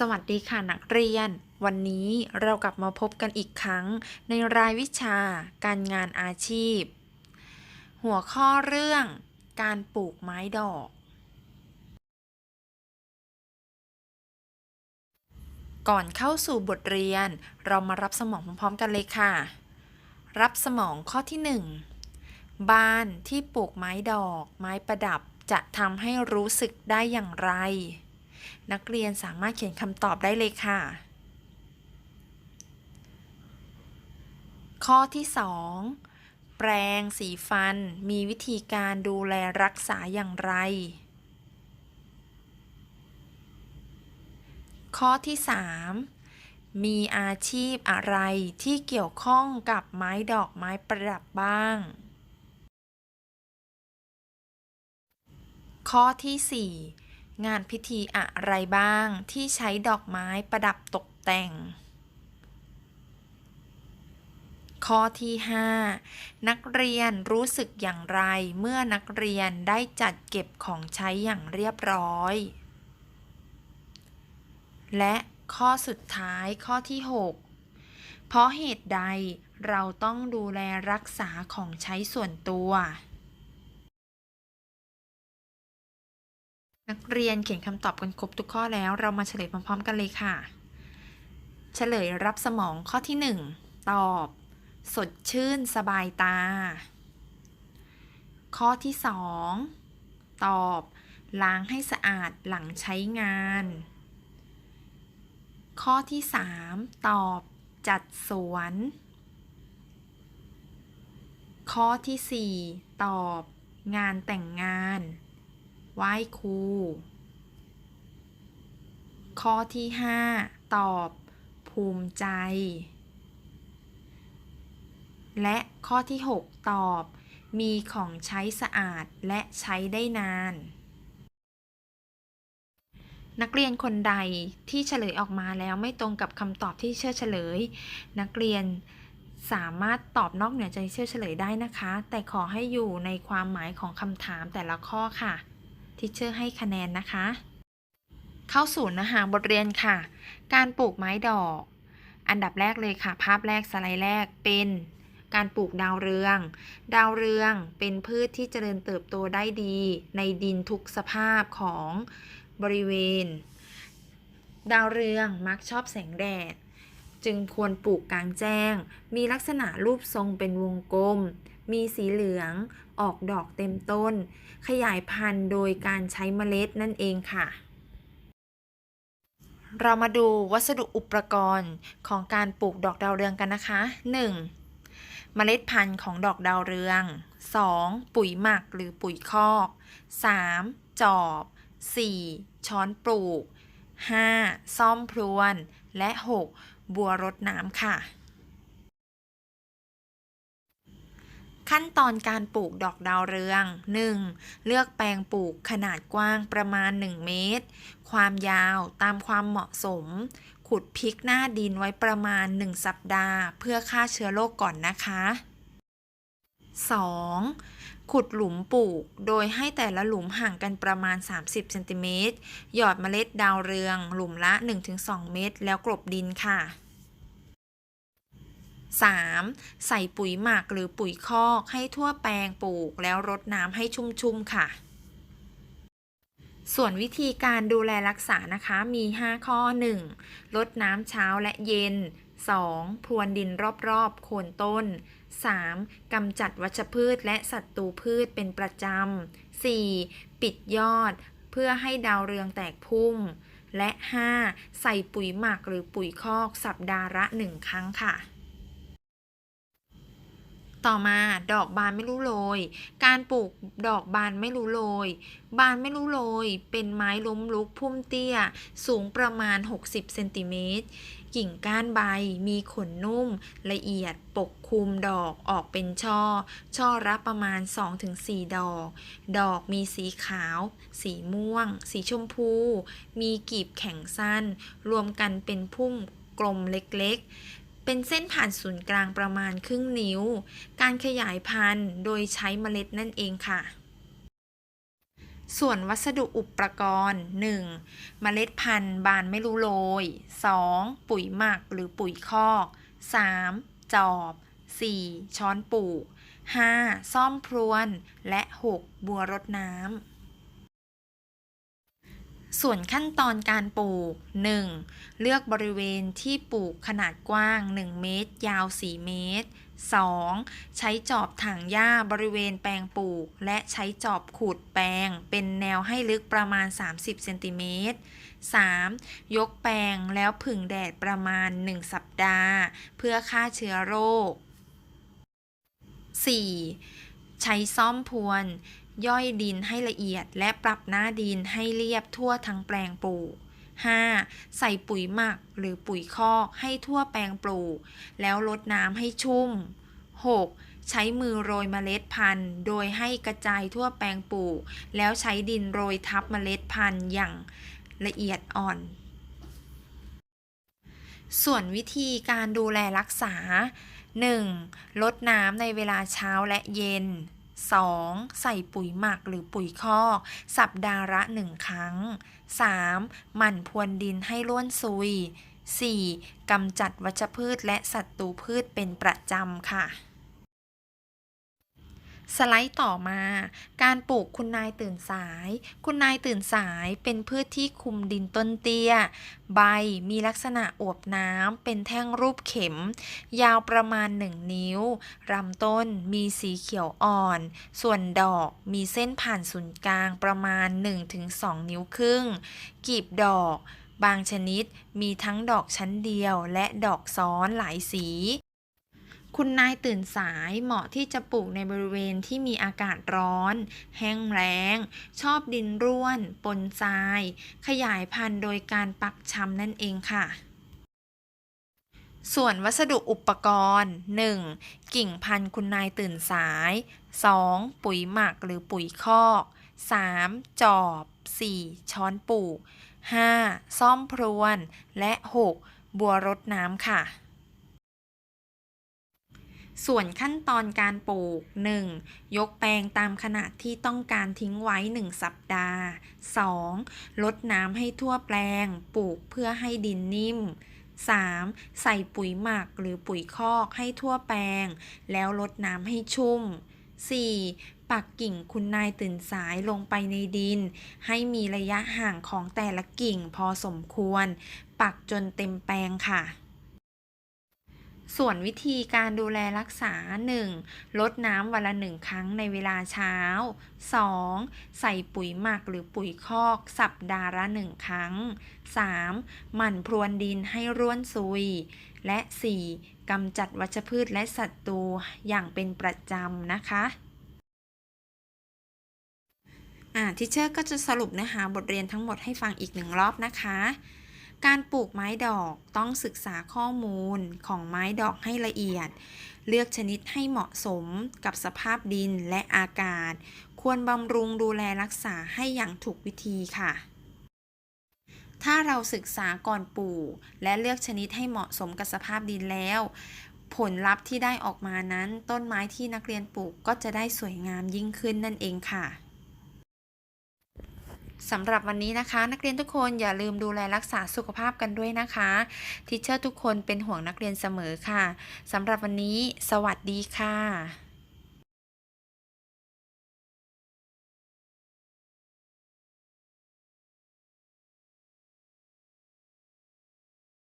สวัสดีค่ะนักเรียน วันนี้เรากลับมาพบกันอีกครั้งในรายวิชาการงานอาชีพ หัวข้อเรื่องการปลูกไม้ดอก ก่อนเข้าสู่บทเรียน เรามารับสมองพร้อมๆกันเลยค่ะ รับสมองข้อที่ 1 บ้านที่ปลูกไม้ดอก ไม้ประดับจะทำให้รู้สึกได้อย่างไร นักเรียนสามารถเขียนคำตอบได้เลยค่ะ ข้อที่ 2 แปรงสีฟันมีวิธีการดูแลรักษาอย่างไร ข้อที่ 3มีอาชีพอะไรที่เกี่ยวข้องกับไม้ดอกไม้ประดับบ้าง ข้อที่ 4 งานพิธีอะไรบ้างที่ใช้ดอกไม้ประดับตกแต่ง ข้อที่ 5 นักเรียนรู้สึกอย่างไรเมื่อนักเรียนได้จัดเก็บของใช้อย่างเรียบร้อย และข้อสุดท้ายข้อที่ 6 เพราะเหตุใดเราต้องดูแลรักษาของใช้ส่วนตัว นักเรียนเขียนคำตอบกันครบทุกข้อแล้วเรามาเฉลยพร้อมๆกันเลยค่ะ เฉลยรับสมองข้อที่ 1 ตอบ สดชื่นสบายตา ข้อที่ 2 ตอบ ล้างให้สะอาดหลังใช้งาน ข้อที่ 3 ตอบ จัดสวน ข้อที่ 4 ตอบ งานแต่งงาน ไหว้ครู ข้อที่ 5 ตอบ ภูมิใจ และข้อที่ 6 ตอบ มีของใช้สะอาดและใช้ได้นาน นักเรียนคนใดที่เฉลยออกมาแล้วไม่ตรงกับคำตอบที่เชื่อเฉลย นักเรียนสามารถตอบนอกเหนือจากเชื่อเฉลยได้นะคะ แต่ขอให้อยู่ในความหมายของคำถามแต่ละข้อค่ะ ที่เชื่อให้คะแนนนะคะ เข้าสู่เนื้อหาบทเรียนค่ะ การปลูกไม้ดอก อันดับแรกเลยค่ะ ภาพแรกสไลด์แรกเป็นการปลูกดาวเรือง ดาวเรืองเป็นพืชที่เจริญเติบโตได้ดี ในดินทุกสภาพของบริเวณ ดาวเรืองมักชอบแสงแดด จึงควรปลูกกลางแจ้ง มีลักษณะรูปทรงเป็นวงกลม มีสีเหลือง ออกดอกเต็มต้น ขยายพันธุ์โดยการใช้เมล็ดนั่นเองค่ะ เรามาดูวัสดุอุปกรณ์ของการปลูกดอกดาวเรืองกันนะคะ 1. เมล็ดพันธุ์ของดอกดาวเรือง 2. ปุ๋ยหมักหรือปุ๋ยคอก 3. จอบ 4. ช้อนปลูก 5. ซ่อมพรวน และ 6. บัวรดน้ำค่ะ ขั้นตอนการปลูกดอกดาวเรือง 1. เลือกแปลงปลูกขนาดกว้างประมาณ 1 เมตร ความยาวตามความเหมาะสม ขุดพริกหน้าดินไว้ประมาณ 1 สัปดาห์ เพื่อฆ่าเชื้อโรคก่อนนะคะ 2. ขุดหลุมปลูก โดยให้แต่ละหลุมห่างกันประมาณ 30เซนติเมตรหยอดเมล็ดดาวเรือง หลุมละ 1-2 เม็ดแล้วกลบดินค่ะ 3. ใส่ปุ๋ยหมักหรือปุ๋ยคอกให้ทั่วแปลงปลูกแล้วรดน้ำให้ชุ่มๆค่ะ ส่วนวิธีการดูแลรักษานะคะมี 5 ข้อ 1. ลดน้ำเช้าและเย็น 2. พรวนดินรอบๆ โคนต้น 3. กำจัดวัชพืชและสัตว์ตูพืชเป็นประจำ 4. ปิดยอดเพื่อให้ดาวเรืองแตกพุ่ม และ 5. ใส่ปุ๋ยหมักหรือปุ๋ยคอกสัปดาห์ละหนึ่งครั้งค่ะ ต่อมาดอกบานไม่รู้โรย การปลูกดอกบานไม่รู้โรย บานไม่รู้โรย เป็นไม้ล้มลุกพุ่มเตี้ย สูงประมาณ 60เซนติเมตร กิ่งก้านใบมีขนนุ่ม ละเอียดปกคลุมดอกออกเป็นช่อ ช่อละประมาณ 2-4 ดอก ดอกมีสีขาว สีม่วง สีชมพู มีกีบแข็งสั้น รวมกันเป็นพุ่มกลมเล็กๆ เป็นเส้นผ่านศูนย์กลางประมาณครึ่งนิ้ว การขยายพันธุ์โดยใช้เมล็ดนั่นเองค่ะ ส่วนวัสดุอุปกรณ์ 1. เมล็ดพันธุ์บานไม่รู้โรย 2. ปุ๋ยหมักหรือปุ๋ยคอก 3. จอบ 4. ช้อนปลูก 5. ซ่อมพรวน และ 6. บัวรดน้ำ ส่วนขั้นตอนการปลูก 1. เลือกบริเวณที่ปลูกขนาดกว้าง 1 เมตร ยาว 4 เมตร 2. ใช้จอบถางหญ้าบริเวณแปลงปลูก และใช้จอบขูดแปลง เป็นแนวให้ลึกประมาณ 30เซนติเมตร 3. ยกแปลงแล้วผึ่งแดดประมาณ 1 สัปดาห์ เพื่อฆ่าเชื้อโรค 4. ใช้ซ่อมพรวน ย่อยดินให้ละเอียด และปรับหน้าดินให้เรียบทั่วทั้งแปลงปลูก 5. ใส่ปุ๋ยหมักหรือปุ๋ยคอกให้ทั่วแปลงปลูก แล้วลดน้ำให้ชุ่ม 6. ใช้มือโรยเมล็ดพันธุ์ โดยให้กระจายทั่วแปลงปลูก แล้วใช้ดินโรยทับเมล็ดพันธุ์อย่างละเอียดอ่อน ส่วนวิธีการดูแลรักษา 1. ลดน้ำในเวลาเช้าและเย็น 2. ใส่ปุ๋ยหมักหรือปุ๋ยคอก สัปดาห์ละหนึ่งครั้ง 3. หมั่นพรวนดินให้ร่วนซุย 4. กำจัดวัชพืชและศัตรูพืชเป็นประจำค่ะ สไลด์ต่อมา การปลูกคุณนายตื่นสาย คุณนายตื่นสายเป็นพืชที่คุมดินต้นเตี้ย ใบมีลักษณะอวบน้ำเป็นแท่งรูปเข็ม ยาวประมาณ 1 นิ้วลำต้นมีสีเขียวอ่อน ส่วนดอกมีเส้นผ่านศูนย์กลางประมาณ 1-2 นิ้วครึ่ง กีบดอก บางชนิดมีทั้งดอกชั้นเดียวและดอกซ้อนหลายสี คุณนายตื่นสายเหมาะที่จะปลูกในบริเวณที่มีอากาศร้อน แห้งแล้ง ชอบดินร่วน ปนทราย ขยายพันธุ์โดยการปักชำนั่นเองค่ะส่วนวัสดุอุปกรณ์ 1. กิ่งพันธุ์คุณนายตื่นสาย 2. ปุ๋ยหมักหรือปุ๋ยคอก 3. จอบ 4. ช้อนปลูก 5. ซ่อมพรวน และ 6. บัวรดน้ำค่ะ ส่วนขั้นตอนการปลูก 1. ยกแปลงตามขนาดที่ต้องการทิ้งไว้ 1 สัปดาห์ 2. ลดน้ำให้ทั่วแปลง ปลูกเพื่อให้ดินนิ่ม 3. ใส่ปุ๋ยหมักหรือปุ๋ยคอกให้ทั่วแปลง แล้วลดน้ำให้ชุ่ม 4. ปักกิ่งคุณนายตื่นสายลงไปในดิน ให้มีระยะห่างของแต่ละกิ่งพอสมควร ปักจนเต็มแปลงค่ะ ส่วนวิธีการดูแลรักษา 1. ลดน้ำวันละหนึ่งครั้งในเวลาเช้า 2. ใส่ปุ๋ยหมักหรือปุ๋ยคอก สัปดาห์ละหนึ่งครั้ง 3. หมั่นพรวนดินให้ร่วนซุย และ 4. กำจัดวัชพืชและศัตรูอย่างเป็นประจำนะคะอ่าทิเชอร์ก็จะสรุปเนื้อหาบทเรียนทั้งหมดให้ฟังอีกหนึ่งรอบนะคะ การปลูกไม้ดอกต้องศึกษาข้อมูลของไม้ดอกให้ละเอียด เลือกชนิดให้เหมาะสมกับสภาพดินและอากาศ ควรบำรุงดูแลรักษาให้อย่างถูกวิธีค่ะ ถ้าเราศึกษาก่อนปลูก และเลือกชนิดให้เหมาะสมกับสภาพดินแล้ว ผลลัพธ์ที่ได้ออกมานั้น ต้นไม้ที่นักเรียนปลูกก็จะได้สวยงามยิ่งขึ้นนั่นเองค่ะ สำหรับวันนี้นะคะ นักเรียนทุกคนอย่าลืมดูแลรักษาสุขภาพกันด้วยนะคะทิเชอร์ทุกคนเป็นห่วงนักเรียนเสมอค่ะสำหรับวันนี้ สวัสดีค่ะ